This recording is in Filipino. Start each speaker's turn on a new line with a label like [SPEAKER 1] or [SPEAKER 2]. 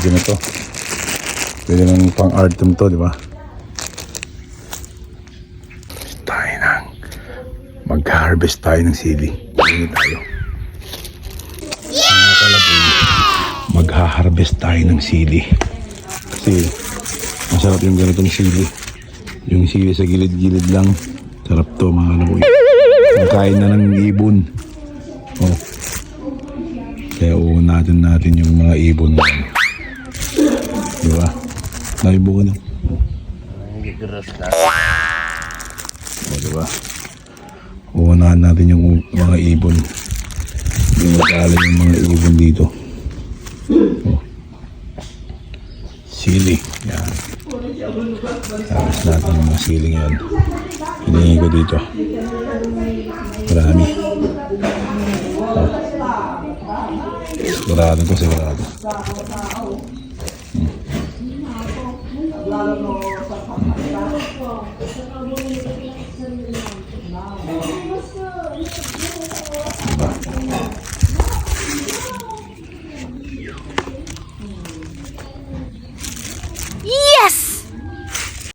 [SPEAKER 1] Pwede na to. Pwede nang pang art to, di ba? Tayo nang mag-harvest tayo ng sili. Pwede tayo. Mag-harvest tayo ng sili. Kasi masarap yung ganitong sili. Yung sili sa gilid-gilid lang. Sarap to mga kalabog. Nakain na ng ibon. Oh. Kaya uunatin natin yung mga ibon na yan. Di ba? Naibo ka na. O, di ba? Uunahan natin yung mga ibon. Yung magkala yung mga ibon dito. O. Sili. Yan. Tapos natin yung mga siling yan. Hiningi ko dito. Marami. O. Sigurado to, sigurado. Diba?